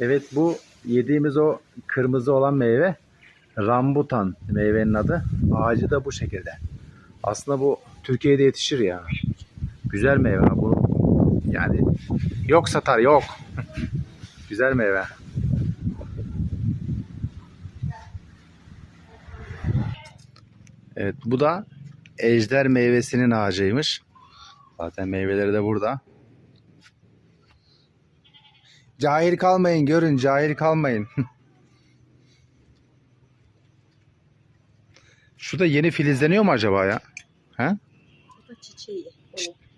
Evet bu yediğimiz o kırmızı olan meyve rambutan meyvenin adı. Ağacı da bu şekilde. Aslında bu Türkiye'de yetişir ya. Güzel meyve bu. Yani yok satar yok. Güzel meyve. Evet bu da ejder meyvesinin ağacıymış. Zaten meyveleri de burada. Cahil kalmayın görün cahil kalmayın. Şu da yeni filizleniyor mu acaba ya? He? Bu da çiçeği.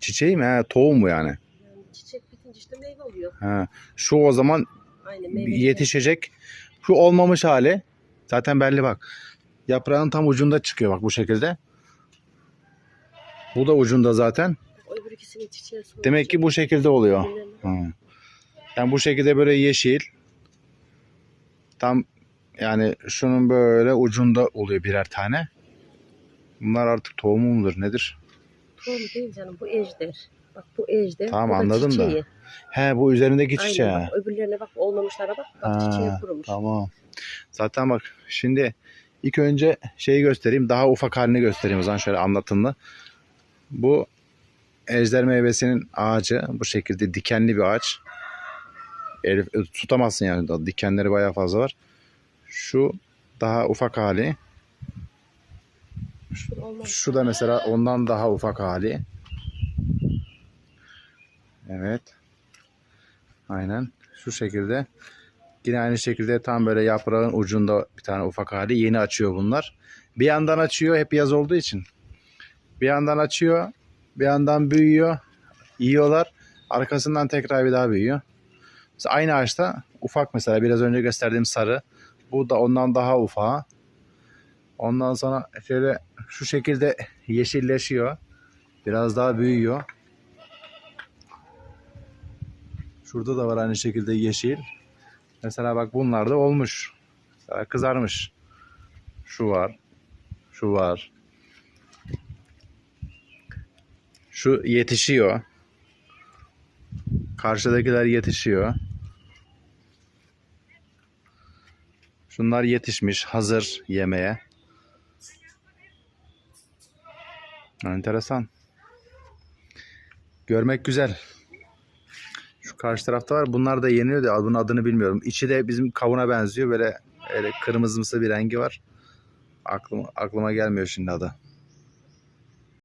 Çiçeği mi? He, tohum mu yani? Yani çiçek bitince işte meyve oluyor. He. Şu o zaman Aynen meyve. yetişecek. Şu olmamış hali. Zaten belli bak. Yaprağın tam ucunda çıkıyor bak bu şekilde. Bu da ucunda zaten. O öbür ikisinin çiçeği sonra. Demek ki bu şekilde oluyor. Hı. Yani bu şekilde böyle yeşil. Tam yani şunun böyle ucunda oluyor birer tane. Bunlar artık tohumu mudur nedir? Tohum değil canım bu ejder. Bak bu ejder. Tamam, bu da anladım da. çiçeği. He bu üzerindeki çiçeği. Aynen bak öbürlerine bak olmamışlara bak. Bak Ha, çiçeği kurumuş. Tamam. Zaten bak şimdi ilk önce şeyi göstereyim. Daha ufak halini göstereyim o zaman şöyle anlatımlı. Bu ejder meyvesinin ağacı bu şekilde dikenli bir ağaç. Elif, tutamazsın yani dikenleri bayağı fazla var. Şu daha ufak hali. Şu da mesela ondan daha ufak hali. Evet. Aynen. Şu şekilde. Yine aynı şekilde tam böyle yaprağın ucunda bir tane ufak hali. Yeni açıyor bunlar. Bir yandan açıyor hep yaz olduğu için. Bir yandan açıyor. Bir yandan büyüyor. Yiyorlar. Arkasından tekrar bir daha büyüyor. Mesela aynı ağaçta ufak mesela biraz önce gösterdiğim sarı. Bu da ondan daha ufağı. Ondan sonra şöyle şu şekilde yeşilleşiyor. Biraz daha büyüyor. Şurada da var aynı şekilde yeşil. Mesela bak bunlar da olmuş. Mesela kızarmış. Şu var. Şu var. Şu yetişiyor. Karşıdakiler yetişiyor. Şunlar yetişmiş, hazır yemeye. Enteresan. Görmek güzel. Şu karşı tarafta var. Bunlar da yeniyor da bunun adını bilmiyorum. İçi de bizim kavuna benziyor. Böyle öyle kırmızımsı bir rengi var. Aklıma, aklıma gelmiyor şimdi adı.